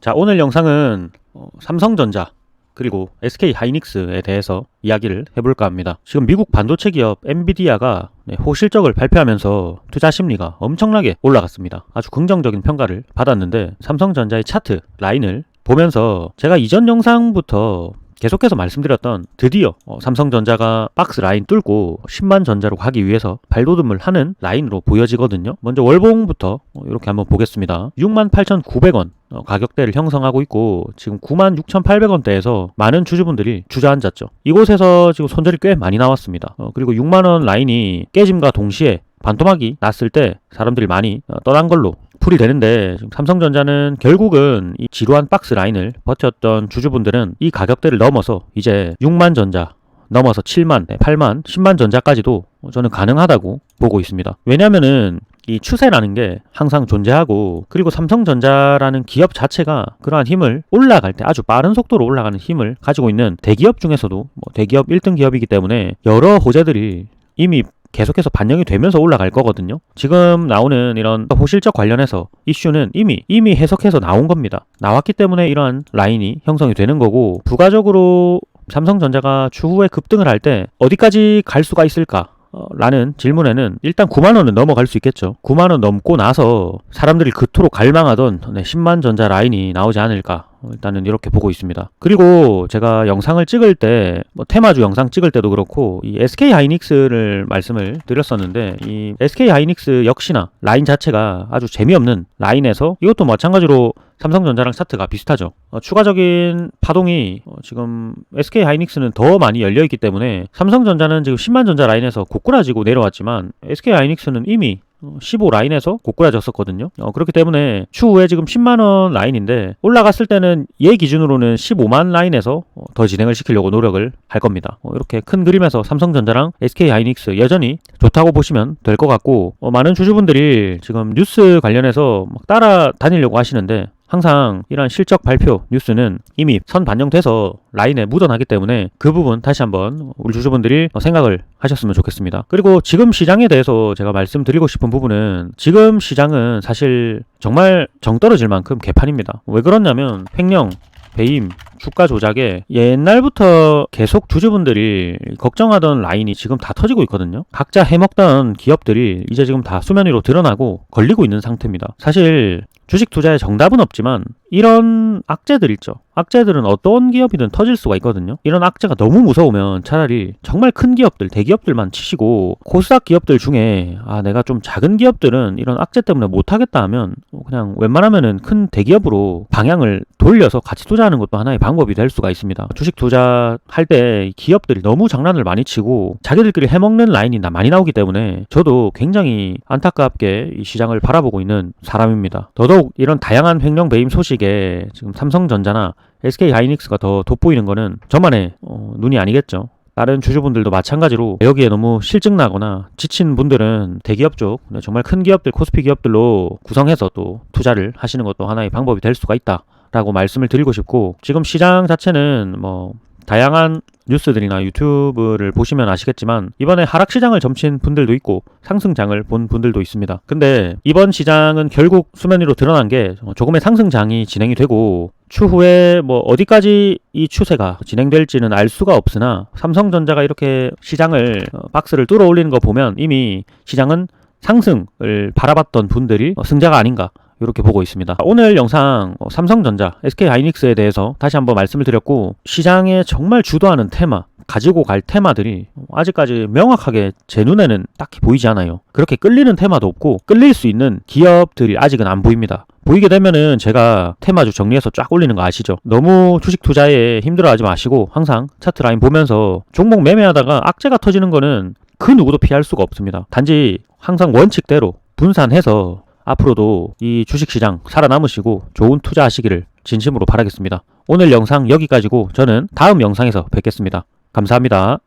자, 오늘 영상은 어, 삼성전자 그리고 SK 하이닉스에 대해서 이야기를 해볼까 합니다. 지금 미국 반도체 기업 엔비디아가 네, 호실적을 발표하면서 투자 심리가 엄청나게 올라갔습니다. 아주 긍정적인 평가를 받았는데 삼성전자의 차트 라인을 보면서 제가 이전 영상부터 계속해서 말씀드렸던 드디어 어, 삼성전자가 박스 라인 뚫고 10만 전자로 가기 위해서 발돋움을 하는 라인으로 보여지거든요. 먼저 월봉부터 어, 이렇게 한번 보겠습니다. 68,900원 어, 가격대를 형성하고 있고 지금 96,800원대에서 많은 주주분들이 주저앉았죠. 이곳에서 지금 손절이 꽤 많이 나왔습니다. 어, 그리고 6만 원 라인이 깨짐과 동시에 반토막이 났을 때 사람들이 많이 어, 떠난 걸로 풀이 되는데 지금 삼성전자는 결국은 이 지루한 박스 라인을 버텼던 주주분들은 이 가격대를 넘어서 이제 6만 전자 넘어서 7만, 네, 8만, 10만 전자까지도 저는 가능하다고 보고 있습니다. 왜냐면은 이 추세라는 게 항상 존재하고 그리고 삼성전자라는 기업 자체가 그러한 힘을 올라갈 때 아주 빠른 속도로 올라가는 힘을 가지고 있는 대기업 중에서도 뭐 대기업 1등 기업이기 때문에 여러 호재들이 이미 계속해서 반영이 되면서 올라갈 거거든요. 지금 나오는 이런 호실적 관련해서 이슈는 이미 이미 해석해서 나온 겁니다. 나왔기 때문에 이러한 라인이 형성이 되는 거고 부가적으로 삼성전자가 추후에 급등을 할 때 어디까지 갈 수가 있을까? 어, 라는 질문에는 일단 9만원은 넘어갈 수 있겠죠. 9만원 넘고 나서 사람들이 그토록 갈망하던 네, 10만 전자 라인이 나오지 않을까. 어, 일단은 이렇게 보고 있습니다. 그리고 제가 영상을 찍을 때, 뭐 테마주 영상 찍을 때도 그렇고, 이 SK 하이닉스를 말씀을 드렸었는데, 이 SK 하이닉스 역시나 라인 자체가 아주 재미없는 라인에서 이것도 마찬가지로 삼성전자랑 차트가 비슷하죠. 어, 추가적인 파동이 어, 지금 SK 하이닉스는 더 많이 열려 있기 때문에 삼성전자는 지금 10만 전자 라인에서 고꾸라지고 내려왔지만 SK 하이닉스는 이미 15 라인에서 고꾸라졌었거든요. 어, 그렇기 때문에 추후에 지금 10만 원 라인인데 올라갔을 때는 얘 기준으로는 15만 라인에서 어, 더 진행을 시키려고 노력을 할 겁니다. 어, 이렇게 큰 그림에서 삼성전자랑 SK 하이닉스 여전히 좋다고 보시면 될 것 같고 어, 많은 주주분들이 지금 뉴스 관련해서 막 따라다니려고 하시는데 항상 이러한 실적 발표 뉴스는 이미 선 반영돼서 라인에 묻어나기 때문에 그 부분 다시 한번 우리 주주분들이 생각을 하셨으면 좋겠습니다. 그리고 지금 시장에 대해서 제가 말씀드리고 싶은 부분은 지금 시장은 사실 정말 정 떨어질 만큼 개판입니다. 왜 그러냐면 횡령 배임, 주가 조작에 옛날부터 계속 주주분들이 걱정하던 라인이 지금 다 터지고 있거든요. 각자 해먹던 기업들이 이제 지금 다 수면 위로 드러나고 걸리고 있는 상태입니다. 사실 주식 투자에 정답은 없지만 이런 악재들 있죠. 악재들은 어떤 기업이든 터질 수가 있거든요. 이런 악재가 너무 무서우면 차라리 정말 큰 기업들, 대기업들만 치시고 코스닥 기업들 중에 아 내가 좀 작은 기업들은 이런 악재 때문에 못하겠다 하면 뭐 그냥 웬만하면은 큰 대기업으로 방향을 돌려서 같이 투자하는 것도 하나의 방법이 될 수가 있습니다. 주식 투자할 때 기업들이 너무 장난을 많이 치고 자기들끼리 해먹는 라인이 많이 나오기 때문에 저도 굉장히 안타깝게 이 시장을 바라보고 있는 사람입니다. 더더욱 이런 다양한 횡령 배임 소식 에 지금 삼성전자나 SK 하이닉스가 더 돋보이는 거는 저만의 어, 눈이 아니겠죠. 다른 주주분들도 마찬가지로 여기에 너무 실증나거나 지친 분들은 대기업 쪽 네, 정말 큰 기업들 코스피 기업들로 구성해서 또 투자를 하시는 것도 하나의 방법이 될 수가 있다 라고 말씀을 드리고 싶고 지금 시장 자체는 뭐 다양한 뉴스들이나 유튜브를 보시면 아시겠지만 이번에 하락 시장을 점친 분들도 있고 상승장을 본 분들도 있습니다. 근데 이번 시장은 결국 수면 위로 드러난 게 조금의 상승장이 진행이 되고 추후에 뭐 어디까지 이 추세가 진행될지는 알 수가 없으나 삼성전자가 이렇게 시장을 어, 박스를 뚫어 올리는 거 보면 이미 시장은 상승을 바라봤던 분들이 어, 승자가 아닌가 이렇게 보고 있습니다. 오늘 영상 어, 삼성전자, SK 하이닉스에 대해서 다시 한번 말씀을 드렸고 시장에 정말 주도하는 테마, 가지고 갈 테마들이 아직까지 명확하게 제 눈에는 딱히 보이지 않아요. 그렇게 끌리는 테마도 없고 끌릴 수 있는 기업들이 아직은 안 보입니다. 보이게 되면은 제가 테마주 정리해서 쫙 올리는 거 아시죠? 너무 주식 투자에 힘들어하지 마시고 항상 차트 라인 보면서 종목 매매하다가 악재가 터지는 거는 그 누구도 피할 수가 없습니다. 단지 항상 원칙대로 분산해서 앞으로도 이 주식시장 살아남으시고 좋은 투자하시기를 진심으로 바라겠습니다. 오늘 영상 여기까지고 저는 다음 영상에서 뵙겠습니다. 감사합니다.